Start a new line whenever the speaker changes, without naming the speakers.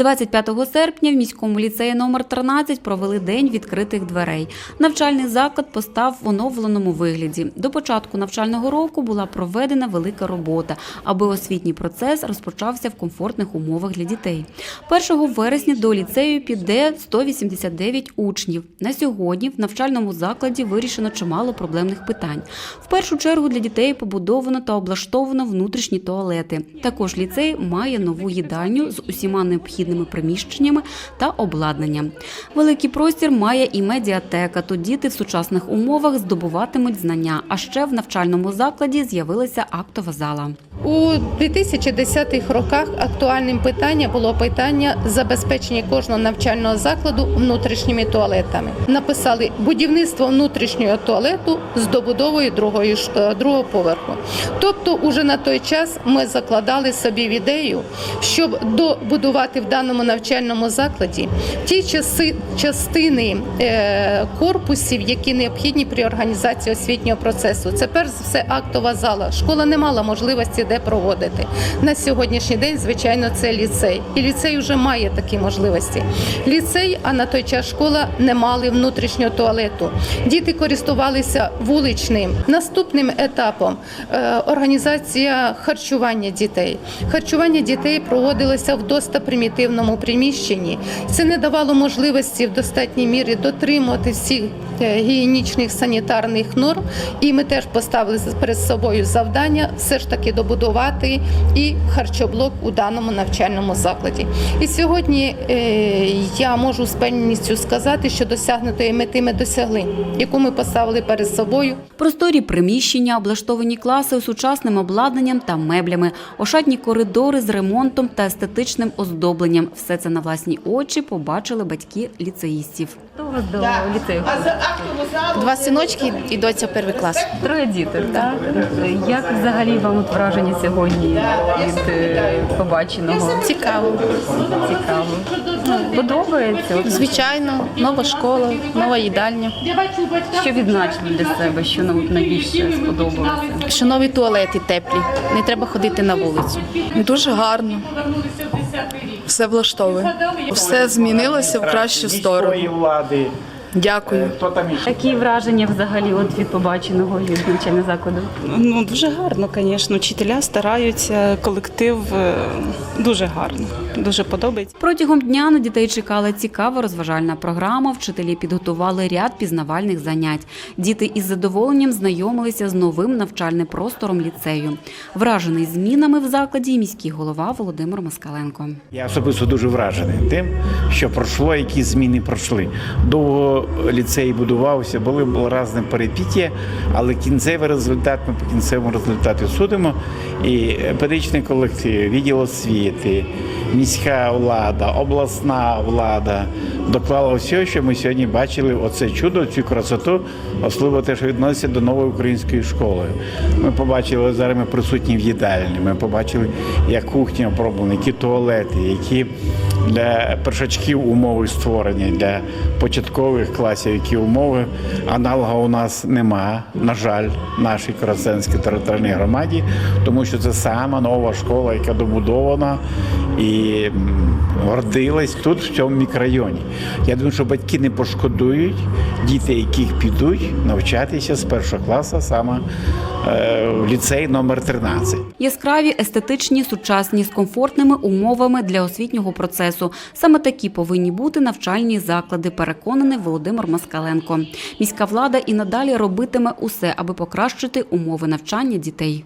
25 серпня в міському ліцеї номер 13 провели день відкритих дверей. Навчальний заклад постав в оновленому вигляді. До початку навчального року була проведена велика робота, аби освітній процес розпочався в комфортних умовах для дітей. 1 вересня до ліцею піде 189 учнів. На сьогодні в навчальному закладі вирішено чимало проблемних питань. В першу чергу для дітей побудовано та облаштовано внутрішні туалети. Також ліцей має нову їдальню з усіма необхідними приміщеннями та обладнанням. Великий простір має і медіатека. Тут діти в сучасних умовах здобуватимуть знання. А ще в навчальному закладі з'явилася актова зала.
У 2010-х роках актуальним питанням було питання забезпечення кожного навчального закладу внутрішніми туалетами. Написали будівництво внутрішнього туалету з добудовою другої е, другого поверху. Тобто, уже на той час ми закладали собі в ідею, щоб добудувати в даному навчальному закладі ті часи, частини е, корпусів, які необхідні при організації освітнього процесу. Це перш за все актова зала. Школа не мала можливості де проводити. На сьогоднішній день, звичайно, це ліцей. І ліцей вже має такі можливості. Ліцей, а на той час школа не мали внутрішнього туалету. Діти користувалися вуличним. Наступним етапом е, організація харчування дітей. Харчування дітей проводилося в доста примітивному приміщенні. Це не давало можливості в достатній мірі дотримувати всіх е, гігієнічних санітарних норм. І ми теж поставили перед собою завдання все ж таки добудувати і харчоблок у даному навчальному закладі. І сьогодні е, я можу з певністю сказати, що досягнутої мети ми досягли, яку ми поставили перед собою.
Просторі приміщення, облаштовані класи з сучасним обладнанням та меблями, ошатні коридори з ремонтом та естетичним оздобленням. Все це на власні очі побачили батьки ліцеїстів. Хто у вас до ліцею?
Два синочки і доця перший клас.
Троє дітей. Так? Як взагалі вам от враження сьогодні від е, побаченого?
Цікаво.
Цікаво. Ну, Подобається?
Звичайно, нова школа, нова їдальня.
Що відзначили для себе, що ну, найбільше сподобалося?
Що нові туалети теплі. Не треба ходити на вулицю.
Дуже гарно. Все влаштовує. Все змінилося в кращу сторону.
对
Дякую.
Хто там іще?
Які враження взагалі от від побаченого від навчального закладу?
Ну дуже гарно, звісно. Вчителя стараються, колектив е, дуже гарно, дуже подобається.
Протягом дня на дітей чекала цікава розважальна програма. Вчителі підготували ряд пізнавальних занять. Діти із задоволенням знайомилися з новим навчальним простором ліцею. Вражений змінами в закладі міський голова Володимир Москаленко.
Я особисто дуже вражений тим, що пройшло, які зміни пройшли. Довго ліцей будувався, були, різні перепіття, але кінцевий результат ми по кінцевому результату судимо. І педагогічний колектив, відділ освіти, міська влада, обласна влада доклала все, що ми сьогодні бачили. Оце чудо, цю красоту, особливо те, що відноситься до нової української школи. Ми побачили зараз. Ми присутні в їдальні. Ми побачили, як кухня оброблена, які туалети, які для першачків умови створені, для початкових класів, які умови. Аналога у нас нема, на жаль, в нашій Коростенській територіальній громаді, тому що це сама нова школа, яка добудована і м, родилась тут, в цьому мікрорайоні. Я думаю, що батьки не пошкодують діти, яких підуть навчатися з першого класу саме е, в ліцей номер 13.
Яскраві, естетичні, сучасні з комфортними умовами для освітнього процесу. Саме такі повинні бути навчальні заклади, переконаний Володимир Москаленко. Міська влада і надалі робитиме усе, аби покращити умови навчання дітей.